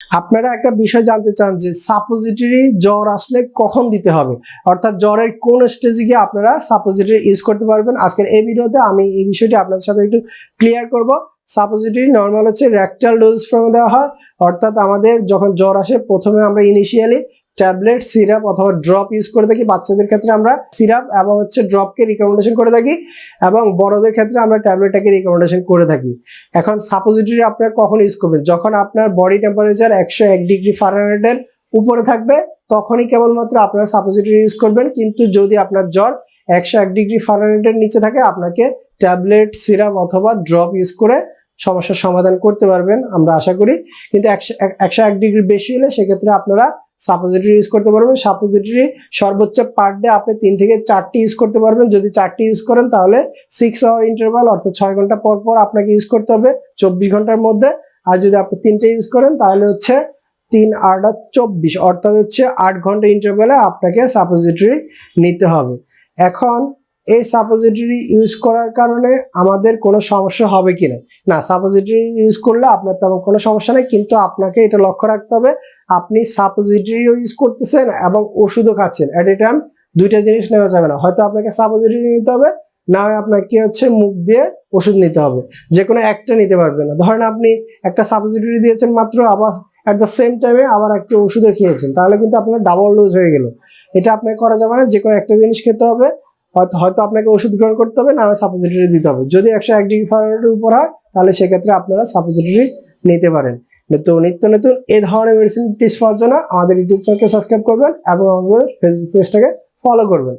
আপনারা একটা বিষয় জানতে চান যে সাপোজিটরি জ্বর আসলে কখন দিতে হবে? অর্থাৎ জ্বরের কোন স্টেজে গিয়ে আপনারা সাপোজিটরি ইউজ করতে পারবেন? আজকের এই ভিডিওতে আমি এই বিষয়টি আপনাদের সাথে একটু ক্লিয়ার করব। সাপোজিটরি নর্মাল হচ্ছে র্যাকটাল ডোজ ফর্মে দেওয়া হয়। অর্থাৎ আমাদের যখন জ্বর আসে, প্রথমে আমরা ইনিশিয়ালি ট্যাবলেট, সিরাপ অথবা ড্রপ ইউজ করে থাকি। বাচ্চাদের ক্ষেত্রে আমরা সিরাপ এবং হচ্ছে ড্রপকে রিকমেন্ডেশন করে থাকি এবং বড়দের ক্ষেত্রে আমরা ট্যাবলেটটাকে রিকমেন্ডেশন করে থাকি। এখন সাপোজিটরি আপনার কখন ইউজ করবেন? যখন আপনার বডি টেম্পারেচার একশো এক ডিগ্রি ফারেনহাইটের উপরে থাকবে, তখনই কেবলমাত্র আপনারা সাপোজিটরি ইউজ করবেন। কিন্তু যদি আপনার জ্বর একশো এক ডিগ্রি ফারেনহাইটের নিচে থাকে, আপনাকে ট্যাবলেট, সিরাপ অথবা ড্রপ ইউজ করে সমস্যার সমাধান করতে পারবেন আমরা আশা করি। কিন্তু একশো এক- ডিগ্রি বেশি হলে সেক্ষেত্রে আপনারা সাপোজিটরি ইউজ করতে পারবেন। সাপোজিটরি সর্বোচ্চ পার ডে আপনি তিন থেকে চারটি ইউজ করতে পারবেন। যদি চারটি ইউজ করেন তাহলে সিক্স আওয়ার ইন্টারভাল অর্থাৎ ছয় ঘণ্টা পর পর আপনাকে ইউজ করতে হবে চব্বিশ ঘণ্টার মধ্যে। আর যদি আপনি তিনটে ইউজ করেন তাহলে হচ্ছে তিন আট আর চব্বিশ, অর্থাৎ হচ্ছে আট ঘণ্টা ইন্টারভ্যালে আপনাকে সাপোজিটরি নিতে হবে। এখন এই সাপোজিটরি ইউজ করার কারণে আমাদের কোনো সমস্যা হবে কি না? না সাপোজিটরি ইউজ করলে আপনার তেমন কোনো সমস্যা নেই, কিন্তু আপনাকে এটা লক্ষ্য রাখতে হবে, আপনি সাপোজিটরিও ইউজ করতেছেন এবং ওষুধও খাচ্ছেন। অ্যাট এ টাইম দুইটা জিনিস নেওয়া যাবে না। হয়তো আপনাকে সাপোজিটরি নিতে হবে, না হয় আপনাকে হচ্ছে মুখ দিয়ে ওষুধ নিতে হবে। যে কোনো একটা নিতে পারবেন না। ধরেন আপনি একটা সাপোজিটরি দিয়েছেন মাত্র, আবার অ্যাট দ্য সেম টাইমে আবার একটি ওষুধও খেয়েছেন, তাহলে কিন্তু আপনার ডাবল ডোজ হয়ে গেল। এটা আপনাকে করা যাবে না যে কোনো একটা জিনিস খেতে হবে হয়তো হয়তো আপনাকে ওষুধ গ্রহণ করতে হবে, না সাপোজিটরি দিতে হবে। যদি একশো এক ডিগ্রি ফারেনহাইটের উপর হয়, তাহলে সেক্ষেত্রে আপনারা সাপোজিটরি নিতে পারেন। তো নিত্য নতুন এ ধরনের মেডিসিন টিপস পাওয়ার জন্য আমাদের ইউটিউব চ্যানেলকে সাবস্ক্রাইব করবেন এবং আমাদের ফেসবুক পেজটাকে ফলো করবেন।